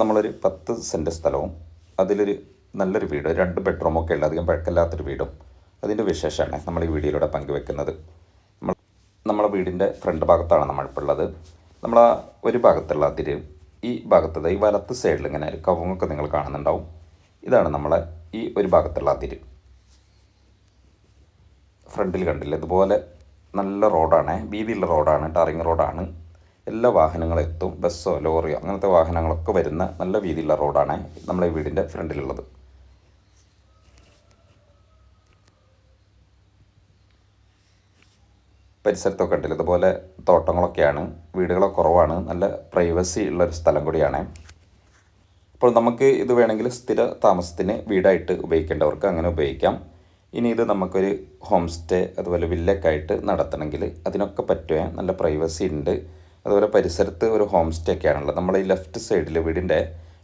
നമ്മളൊരു പത്ത് സെന്റ് സ്ഥലവും അതിലൊരു നല്ലൊരു വീട് രണ്ട് ബെഡ്റൂമൊക്കെ ഉള്ള അധികം പഴക്കമില്ലാത്തൊരു വീടും അതിന്റെ വിശേഷമാണ് നമ്മൾ ഈ വീഡിയോയിലൂടെ പങ്കുവെക്കുന്നത്. നമ്മൾ നമ്മളെ വീടിന്റെ ഫ്രണ്ട് ഭാഗത്താണ് നമ്മൾ ഇപ്പോൾ ഉള്ളത് നമ്മൾ ആ ഒരു ഭാഗത്തുള്ള അതിര് ഈ ഭാഗത്തത് ഈ വലത്ത് സൈഡിൽ ഇങ്ങനെ ഒരു കവുങ്ങൊക്കെ നിങ്ങൾ കാണുന്നുണ്ടാവും. ഇതാണ് നമ്മളെ ഈ ഒരു ഭാഗത്തുള്ള അതിര്. ഫ്രണ്ടിൽ കണ്ടില്ല ഇതുപോലെ നല്ല റോഡാണ് വീതിയുള്ള റോഡാണ് ടാറിങ് റോഡാണ്. എല്ലാ വാഹനങ്ങളും എത്തും ബസ്സോ ലോറിയോ അങ്ങനത്തെ വാഹനങ്ങളൊക്കെ വരുന്ന നല്ല വീതിയുള്ള റോഡാണ് നമ്മളെ വീടിന്റെ ഫ്രണ്ടിലുള്ളത്. പരിസരത്തൊക്കെ ഉണ്ടല്ലോ ഇതുപോലെ തോട്ടങ്ങളൊക്കെയാണ് വീടുകളെ കുറവാണ് നല്ല പ്രൈവസി ഉള്ളൊരു സ്ഥലം കൂടിയാണ്. അപ്പോൾ നമുക്ക് ഇത് വേണമെങ്കിൽ സ്ഥിര താമസത്തിന് വീടായിട്ട് ഉപയോഗിക്കേണ്ടവർക്ക് അങ്ങനെ ഉപയോഗിക്കാം. ഇനി ഇത് നമുക്കൊരു ഹോം സ്റ്റേ അതുപോലെ വില്ലൊക്കെ ആയിട്ട് നടത്തണമെങ്കിൽ അതിനൊക്കെ പറ്റുക നല്ല പ്രൈവസി ഉണ്ട്. അതുപോലെ പരിസരത്ത് ഒരു ഹോം സ്റ്റേ ഒക്കെ ആണുള്ളത് നമ്മൾ ഈ ലെഫ്റ്റ് സൈഡിൽ വീടിന്റെ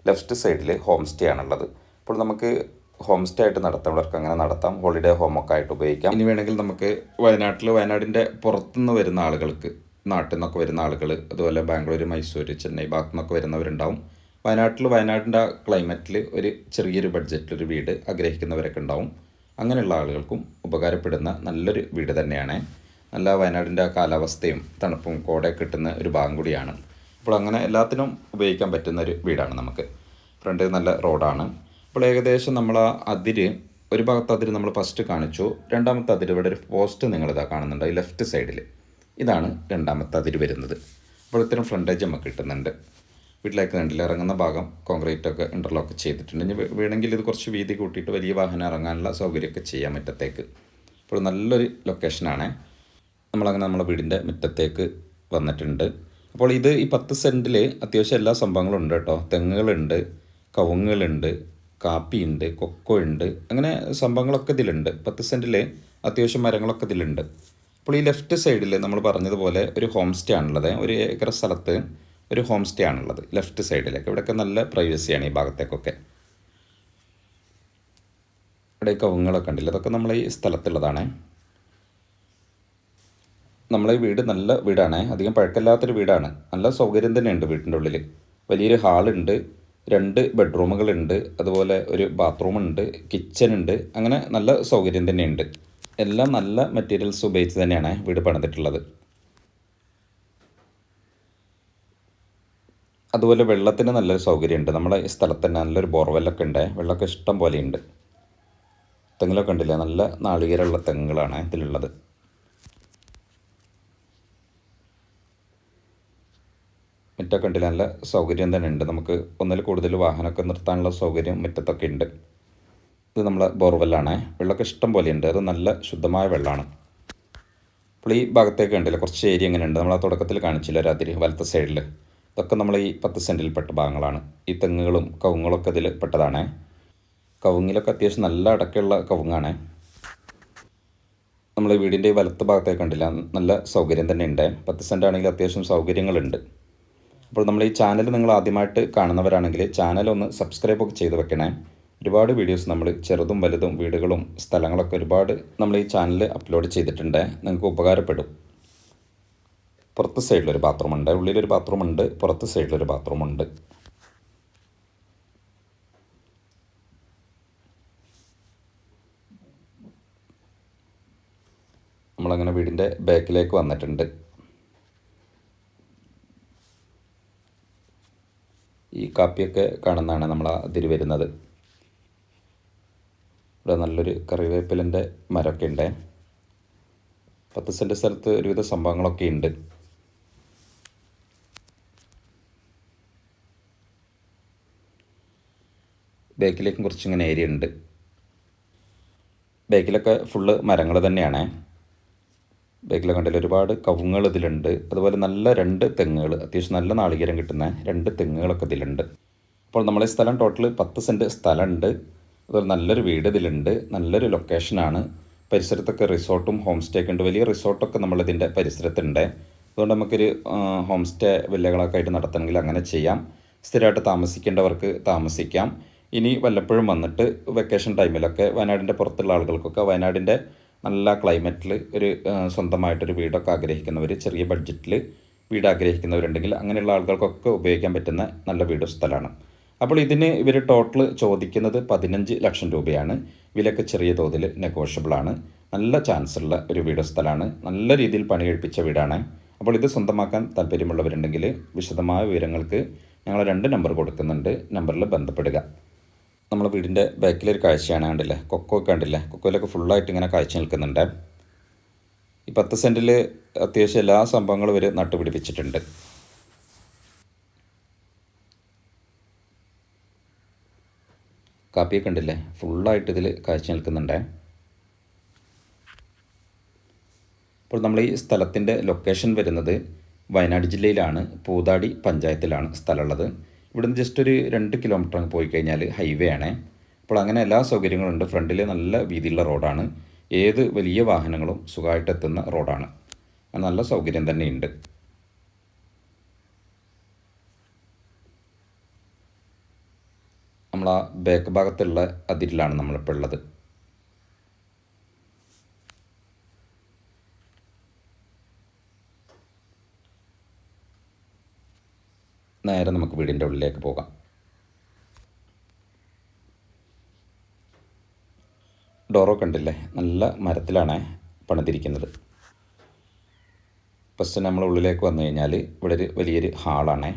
ലെഫ്റ്റ് സൈഡിൽ ഹോം സ്റ്റേ ആണുള്ളത്. അപ്പോൾ നമുക്ക് ഹോം സ്റ്റേ ആയിട്ട് നടത്തുന്നവർക്ക് അങ്ങനെ നടത്താം. ഹോളിഡേ ഹോമൊക്കെ ആയിട്ട് ഉപയോഗിക്കാം. ഇനി വേണമെങ്കിൽ നമുക്ക് വയനാട്ടിൽ വയനാടിന്റെ പുറത്തുനിന്ന് വരുന്ന ആളുകൾക്ക് നാട്ടിൽ നിന്നൊക്കെ വരുന്ന ആളുകൾ അതുപോലെ ബാംഗ്ലൂർ മൈസൂർ ചെന്നൈ ഭാഗത്തു നിന്നൊക്കെ വരുന്നവരുണ്ടാവും. വയനാട്ടിൽ വയനാടിന്റെ ക്ലൈമറ്റിൽ ഒരു ചെറിയൊരു ബഡ്ജറ്റിൽ ഒരു വീട് ആഗ്രഹിക്കുന്നവരൊക്കെ ഉണ്ടാവും. അങ്ങനെയുള്ള ആളുകൾക്കും ഉപകാരപ്പെടുന്ന നല്ലൊരു വീട് തന്നെയാണ്. നല്ല വയനാടിന്റെ കാലാവസ്ഥയും തണുപ്പും കോടയൊക്കെ കിട്ടുന്ന ഒരു ഭാഗം കൂടിയാണ്. അപ്പോൾ അങ്ങനെ എല്ലാത്തിനും ഉപയോഗിക്കാൻ പറ്റുന്ന ഒരു വീടാണ് നമുക്ക്. ഫ്രണ്ട് നല്ല റോഡാണ്. അപ്പോൾ ഏകദേശം നമ്മൾ ആ അതിര് ഒരു ഭാഗത്ത് അതിര് നമ്മൾ ഫസ്റ്റ് കാണിച്ചു. രണ്ടാമത്തെ അതിര് ഇവിടെ ഒരു പോസ്റ്റ് നിങ്ങളിതാ കാണുന്നുണ്ട് ഈ ലെഫ്റ്റ് സൈഡിൽ ഇതാണ് രണ്ടാമത്തെ അതിര് വരുന്നത്. അപ്പോൾ ഇത്തരം ഫ്രണ്ടേജ് നമുക്ക് കിട്ടുന്നുണ്ട്. വീട്ടിലേക്ക് കണ്ടില്ല ഇറങ്ങുന്ന ഭാഗം കോൺക്രീറ്റ് ഒക്കെ ഇന്റർലോക്ക് ചെയ്തിട്ടുണ്ട്. ഇനി വേണമെങ്കിൽ ഇത് കുറച്ച് വീതി കൂട്ടിയിട്ട് വലിയ വാഹനം ഇറങ്ങാനുള്ള സൗകര്യമൊക്കെ ചെയ്യാൻ പറ്റത്തേക്ക്. അപ്പോൾ നല്ലൊരു ലൊക്കേഷനാണ് നമ്മളങ്ങനെ നമ്മളെ വീടിന്റെ മുറ്റത്തേക്ക് വന്നിട്ടുണ്ട്. അപ്പോൾ ഇത് ഈ പത്ത് സെന്റിൽ അത്യാവശ്യം എല്ലാ സംഭവങ്ങളും ഉണ്ട് കേട്ടോ. തെങ്ങുകളുണ്ട് കവുങ്ങുകളുണ്ട് കാപ്പിയുണ്ട് കൊക്കോ ഉണ്ട് അങ്ങനെ സംഭവങ്ങളൊക്കെ ഇതിലുണ്ട്. പത്ത് സെന്റിൽ അത്യാവശ്യം മരങ്ങളൊക്കെ ഇതിലുണ്ട്. അപ്പോൾ ഈ ലെഫ്റ്റ് സൈഡിൽ നമ്മൾ പറഞ്ഞതുപോലെ ഒരു ഹോം സ്റ്റേ ആണുള്ളത്. ഒരു ഏക്കർ സ്ഥലത്ത് ഒരു ഹോം സ്റ്റേ ആണുള്ളത് ലെഫ്റ്റ് സൈഡിലേക്ക്. ഇവിടെയൊക്കെ നല്ല പ്രൈവസിയാണ് ഈ ഭാഗത്തേക്കൊക്കെ. ഇവിടെ കവുങ്ങുകളൊക്കെ ഉണ്ടല്ലോ. അതൊക്കെ നമ്മൾ ഈ സ്ഥലത്തുള്ളതാണ്. നമ്മളെ വീട് നല്ല വീടാണ്. അധികം പഴക്കമില്ലാത്തൊരു വീടാണ്. നല്ല സൗകര്യം തന്നെയുണ്ട് വീട്ടിന്റെ ഉള്ളിൽ വലിയൊരു ഹാളുണ്ട് രണ്ട് ബെഡ്റൂമുകളുണ്ട് അതുപോലെ ഒരു ബാത്റൂമുണ്ട് ഉണ്ട് അങ്ങനെ നല്ല സൗകര്യം തന്നെയുണ്ട്. എല്ലാം നല്ല മെറ്റീരിയൽസ് ഉപയോഗിച്ച് തന്നെയാണ് വീട് പണിതിട്ടുള്ളത്. അതുപോലെ വെള്ളത്തിന് നല്ലൊരു സൗകര്യമുണ്ട്. നമ്മുടെ ഈ സ്ഥലത്ത് തന്നെ നല്ലൊരു ബോർവെല്ലൊക്കെ ഉണ്ട്. വെള്ളമൊക്കെ ഇഷ്ടം പോലെയുണ്ട്. തെങ്ങിലൊക്കെ ഉണ്ടല്ലേ? നല്ല നാളികേരമുള്ള തെങ്ങുകളാണ് ഇതിലുള്ളത്. മുറ്റമൊക്കെ ഉണ്ട് നല്ല സൗകര്യം തന്നെ ഉണ്ട്. നമുക്ക് ഒന്നിൽ കൂടുതൽ വാഹനമൊക്കെ നിർത്താനുള്ള സൗകര്യം മുറ്റത്തൊക്കെ ഉണ്ട്. ഇത് നമ്മളെ ബോർവെല്ലാണ്. വെള്ളമൊക്കെ ഇഷ്ടം പോലെ ഉണ്ട്. അത് നല്ല ശുദ്ധമായ വെള്ളമാണ്. അപ്പോൾ ഈ ഭാഗത്തേക്ക് ഉണ്ടല്ലോ കുറച്ച് ഏരിയ ഇങ്ങനെ ഉണ്ട്. നമ്മൾ ആ തുടക്കത്തിൽ കാണിച്ചില്ല രാത്രി വലത്തെ സൈഡിൽ ഇതൊക്കെ നമ്മൾ ഈ പത്ത് സെന്റിൽ പെട്ട ഭാഗങ്ങളാണ്. ഈ തെങ്ങുകളും കവുങ്ങുകളൊക്കെ ഇതിൽ പെട്ടതാണ്. കവുങ്ങിലൊക്കെ അത്യാവശ്യം നല്ല അടക്കമുള്ള കവുങ്ങാണ്. നമ്മൾ വീടിന്റെ ഈ വലത്ത് ഭാഗത്തേക്ക് കണ്ടില്ല? നല്ല സൗകര്യം തന്നെ ഉണ്ട്. പത്ത് സെന്റാണെങ്കിൽ അത്യാവശ്യം സൗകര്യങ്ങളുണ്ട്. അപ്പോൾ നമ്മൾ ഈ ചാനൽ നിങ്ങൾ ആദ്യമായിട്ട് കാണുന്നവരാണെങ്കിൽ ചാനൽ ഒന്ന് സബ്സ്ക്രൈബ് ഒക്കെ ചെയ്ത് വെക്കണേ. ഒരുപാട് വീഡിയോസ് നമ്മൾ ചെറുതും വലുതും വീടുകളും സ്ഥലങ്ങളൊക്കെ ഒരുപാട് നമ്മൾ ഈ ചാനൽ അപ്ലോഡ് ചെയ്തിട്ടുണ്ട്. നിങ്ങൾക്ക് ഉപകാരപ്പെടും. പുറത്ത് സൈഡിലൊരു ബാത്റൂം ഉണ്ട് ഉള്ളിലൊരു ബാത്റൂം ഉണ്ട് പുറത്ത് സൈഡിലൊരു ബാത്റൂം ഉണ്ട് നമ്മളങ്ങനെ വീടിന്റെ ബാക്കിലേക്ക് വന്നിട്ടുണ്ട്. ഈ കാപ്പിയൊക്കെ കാണുന്നതാണ് നമ്മൾ അതിൽ വരുന്നത്. ഇവിടെ നല്ലൊരു കറിവേപ്പിലിന്റെ മരമൊക്കെ ഉണ്ട്. പത്ത് സെന്റ് സ്ഥലത്ത് ഒരുവിധ സംഭവങ്ങളൊക്കെ ഉണ്ട്. ബാക്കിലേക്കും കുറച്ചിങ്ങനെ ഏരിയ ഉണ്ട്. ബേക്കിലൊക്കെ ഫുള്ള് മരങ്ങൾ തന്നെയാണ്. ബാക്കിലൊക്കെ കണ്ടില്ല ഒരുപാട് കവുങ്ങൾ ഇതിലുണ്ട്. അതുപോലെ നല്ല രണ്ട് തെങ്ങുകൾ അത്യാവശ്യം നല്ല നാളികേരം കിട്ടുന്ന രണ്ട് തെങ്ങുകളൊക്കെ ഇതിലുണ്ട്. അപ്പോൾ നമ്മളെ സ്ഥലം ടോട്ടൽ പത്ത് സെന്റ് സ്ഥലമുണ്ട്. അതുപോലെ നല്ലൊരു വീട് ഇതിലുണ്ട്. നല്ലൊരു ലൊക്കേഷനാണ് പരിസരത്തൊക്കെ റിസോർട്ടും ഹോം സ്റ്റേ ഒക്കെ ഉണ്ട്. വലിയ റിസോർട്ടൊക്കെ നമ്മളിതിന്റെ പരിസരത്തുണ്ട്. അതുകൊണ്ട് നമുക്കൊരു ഹോം സ്റ്റേ വില്ലകളൊക്കെ ആയിട്ട് നടത്തണമെങ്കിൽ അങ്ങനെ ചെയ്യാം. സ്ഥിരമായിട്ട് താമസിക്കേണ്ടവർക്ക് താമസിക്കാം. ഇനി വല്ലപ്പോഴും വന്നിട്ട് വെക്കേഷൻ ടൈമിലൊക്കെ വയനാടിന്റെ പുറത്തുള്ള ആളുകൾക്കൊക്കെ വയനാടിന്റെ നല്ല ക്ലൈമറ്റിൽ ഒരു സ്വന്തമായിട്ടൊരു വീടൊക്കെ ആഗ്രഹിക്കുന്നവർ ചെറിയ ബഡ്ജറ്റിൽ വീട് ആഗ്രഹിക്കുന്നവരുണ്ടെങ്കിൽ അങ്ങനെയുള്ള ആളുകൾക്കൊക്കെ ഉപയോഗിക്കാൻ പറ്റുന്ന നല്ല വീട് സ്ഥലമാണ്. അപ്പോൾ ഇതിന് ഇവർ ടോട്ടൽ ചോദിക്കുന്നത് പതിനഞ്ച് ലക്ഷം രൂപയാണ്. വിലയൊക്കെ ചെറിയ തോതിൽ നെഗോഷ്യബിൾ ആണ്. നല്ല ചാൻസ് ഉള്ള ഒരു വീട് സ്ഥലമാണ്. നല്ല രീതിയിൽ പണി കഴിപ്പിച്ച വീടാണ്. അപ്പോൾ ഇത് സ്വന്തമാക്കാൻ താല്പര്യമുള്ളവരുണ്ടെങ്കിൽ വിശദമായ വിവരങ്ങൾക്ക് ഞങ്ങൾ രണ്ട് നമ്പർ കൊടുക്കുന്നുണ്ട്. നമ്പറിൽ ബന്ധപ്പെടുക. നമ്മളെ വീടിന്റെ ബാക്കിലൊരു കാഴ്ചയാണ് കണ്ടില്ലേ? കൊക്കോ കണ്ടില്ലേ? കൊക്കോയിലൊക്കെ ഫുള്ളായിട്ട് ഇങ്ങനെ കാഴ്ച നിൽക്കുന്നുണ്ട്. ഈ പത്ത് സെന്റിൽ അത്യാവശ്യം എല്ലാ സംഭവങ്ങളും ഇവർ നട്ടുപിടിപ്പിച്ചിട്ടുണ്ട്. കാപ്പിയൊക്കെ ഉണ്ടല്ലേ ഫുള്ളായിട്ട് ഇതിൽ കാഴ്ച നിൽക്കുന്നുണ്ട്. അപ്പോൾ നമ്മൾ ഈ സ്ഥലത്തിന്റെ ലൊക്കേഷൻ വരുന്നത് വയനാട് ജില്ലയിലാണ്. പൂതാടി പഞ്ചായത്തിലാണ് സ്ഥലമുള്ളത്. ഇവിടുന്ന് ജസ്റ്റ് ഒരു രണ്ട് കിലോമീറ്റർ അങ്ങ് പോയി കഴിഞ്ഞാൽ ഹൈവേ ആണ്. അപ്പോൾ അങ്ങനെ എല്ലാ സൗകര്യങ്ങളും ഉണ്ട്. ഫ്രണ്ടിൽ നല്ല വീതിയുള്ള റോഡാണ്. ഏത് വലിയ വാഹനങ്ങളും സുഖമായിട്ട് എത്തുന്ന റോഡാണ്. നല്ല സൗകര്യം തന്നെയുണ്ട് നമ്മൾ ആ ബാക്ക് ഭാഗത്തുള്ള അതിരിലാണ് നമ്മളിപ്പോൾ ഉള്ളത്. നേരെ നമുക്ക് വീടിന്റെ ഉള്ളിലേക്ക് പോകാം. ഡോറോ കണ്ടില്ലേ? നല്ല മരത്തിലാണ് പണിതിരിക്കുന്നത്. ഫസ്റ്റ് നമ്മൾ ഉള്ളിലേക്ക് വന്നു കഴിഞ്ഞാൽ ഇവിടെ ഒരു വലിയൊരു ഹാളാണ്.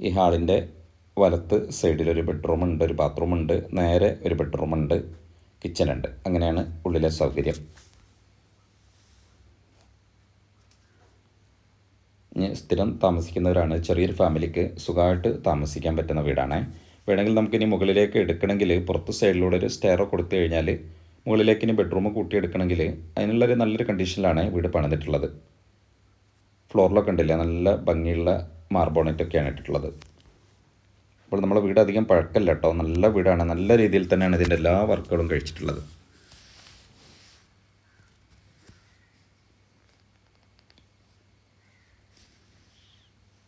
ഈ ഹാളിന്റെ വലത്ത് സൈഡിലൊരു ബെഡ്റൂം ഉണ്ട് ഒരു ബാത്റൂമുണ്ട് നേരെ ഒരു ബെഡ്റൂമുണ്ട് ഉണ്ട്. അങ്ങനെയാണ് ഉള്ളിലെ സൗകര്യം ഇനി സ്ഥിരം താമസിക്കുന്നവരാണ്. ചെറിയൊരു ഫാമിലിക്ക് സുഖമായിട്ട് താമസിക്കാൻ പറ്റുന്ന വീടാണ്. വേണമെങ്കിൽ നമുക്കിനി മുകളിലേക്ക് എടുക്കണമെങ്കിൽ പുറത്ത് സൈഡിലൂടെ ഒരു സ്റ്റെയറോ കൊടുത്തു കഴിഞ്ഞാൽ മുകളിലേക്ക് ഇനി ബെഡ്റൂം കൂട്ടിയെടുക്കണമെങ്കിൽ അതിനുള്ളൊരു നല്ലൊരു കണ്ടീഷനിലാണ് വീട് പണിതിട്ടുള്ളത്. ഫ്ലോറിലൊക്കെ ഉണ്ടല്ലേ? നല്ല ഭംഗിയുള്ള മാർബോണറ്റൊക്കെയാണ് ഇട്ടിട്ടുള്ളത്. അപ്പോൾ നമ്മുടെ വീട് അധികം പഴക്കല്ല കേട്ടോ. നല്ല വീടാണ്. നല്ല രീതിയിൽ തന്നെയാണ് ഇതിന്റെ എല്ലാ വർക്കുകളും കഴിച്ചിട്ടുള്ളത്.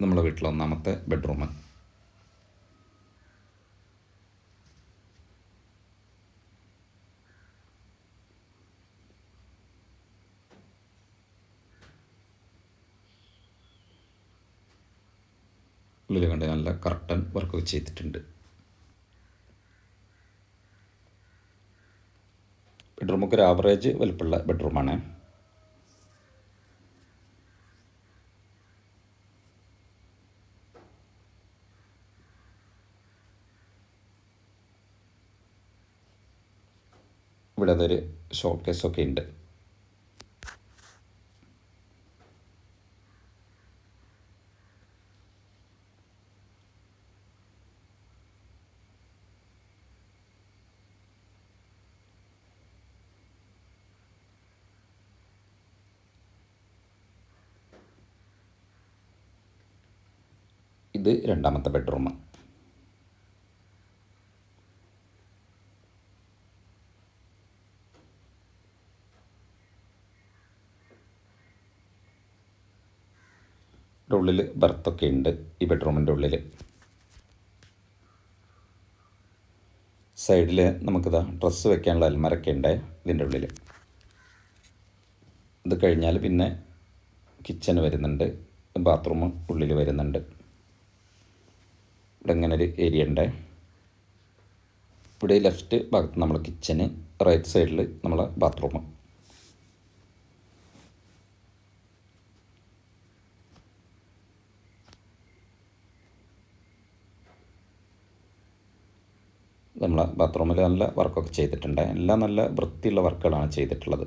നമ്മുടെ വീട്ടിലെ ഒന്നാമത്തെ ബെഡ്റൂം ഉള്ളിൽ കണ്ട് നല്ല കർട്ടൻ വർക്ക് ചെയ്തിട്ടുണ്ട്. ബെഡ്റൂമൊക്കെ ഒരു ആവറേജ് വലുപ്പമുള്ള ബെഡ്റൂമാണ് ഇവിടെ അതൊരു ഷോ ഒക്കെ ഉണ്ട് ഇത് രണ്ടാമത്തെ ബെഡ്റൂം ഉള്ളിൽ ബർത്തൊക്കെ ഉണ്ട് ഈ ബെഡ്റൂമിന്റെ ഉള്ളിൽ സൈഡിൽ നമുക്കിതാ ഡ്രസ്സ് വെക്കാനുള്ള അൽമരൊക്കെ ഉണ്ട് ഇതിന്റെ ഉള്ളിൽ ഇത് കഴിഞ്ഞാൽ പിന്നെ കിച്ചൺ വരുന്നുണ്ട് ബാത്റൂം ഉള്ളിൽ വരുന്നുണ്ട്. ഇവിടെ ഇങ്ങനെ ഒരു ഏരിയ ഉണ്ട്. ഇവിടെ ലെഫ്റ്റ് ഭാഗത്ത് നമ്മൾ കിച്ചന് റൈറ്റ് സൈഡിൽ നമ്മളെ ബാത്റൂം നമ്മളെ ബാത്റൂമിൽ നല്ല വർക്കൊക്കെ ചെയ്തിട്ടുണ്ട്. എല്ലാം നല്ല വൃത്തിയുള്ള വർക്കുകളാണ് ചെയ്തിട്ടുള്ളത്.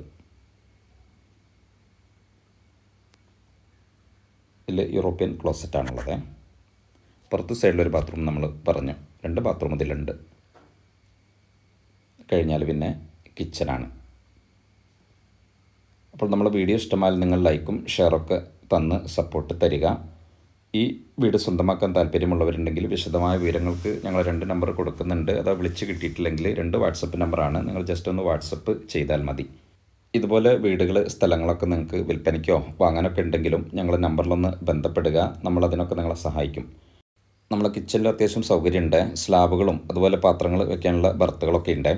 ഇതിൽ യൂറോപ്യൻ ക്ലോസറ്റാണുള്ളത് പുറത്ത് സൈഡിലൊരു ബാത്റൂം നമ്മൾ പറഞ്ഞു. രണ്ട് ബാത്റൂം ഇതിലുണ്ട്. കഴിഞ്ഞാൽ പിന്നെ കിച്ചനാണ് അപ്പോൾ നമ്മൾ വീഡിയോ ഇഷ്ടമായാൽ നിങ്ങൾ ലൈക്കും ഷെയറൊക്കെ തന്ന് സപ്പോർട്ട് തരിക. ഈ വീട് സ്വന്തമാക്കാൻ താല്പര്യമുള്ളവരുണ്ടെങ്കിൽ വിശദമായ വിവരങ്ങൾക്ക് ഞങ്ങൾ രണ്ട് നമ്പർ കൊടുക്കുന്നുണ്ട്. അത് വിളിച്ച് കിട്ടിയിട്ടില്ലെങ്കിൽ രണ്ട് വാട്സപ്പ് നമ്പറാണ്. നിങ്ങൾ ജസ്റ്റ് ഒന്ന് വാട്സപ്പ് ചെയ്താൽ മതി. ഇതുപോലെ വീടുകൾ സ്ഥലങ്ങളൊക്കെ നിങ്ങൾക്ക് വിൽപ്പനയ്ക്കോ വാങ്ങാനൊക്കെ ഉണ്ടെങ്കിലും ഞങ്ങൾ നമ്പറിലൊന്ന് ബന്ധപ്പെടുക. നമ്മളതിനൊക്കെ നിങ്ങളെ സഹായിക്കും. നമ്മളെ കിച്ചണിൽ അത്യാവശ്യം സൗകര്യമുണ്ട്. സ്ലാബുകളും അതുപോലെ പാത്രങ്ങൾ വെക്കാനുള്ള ബർത്തുകളൊക്കെ ഉണ്ട്.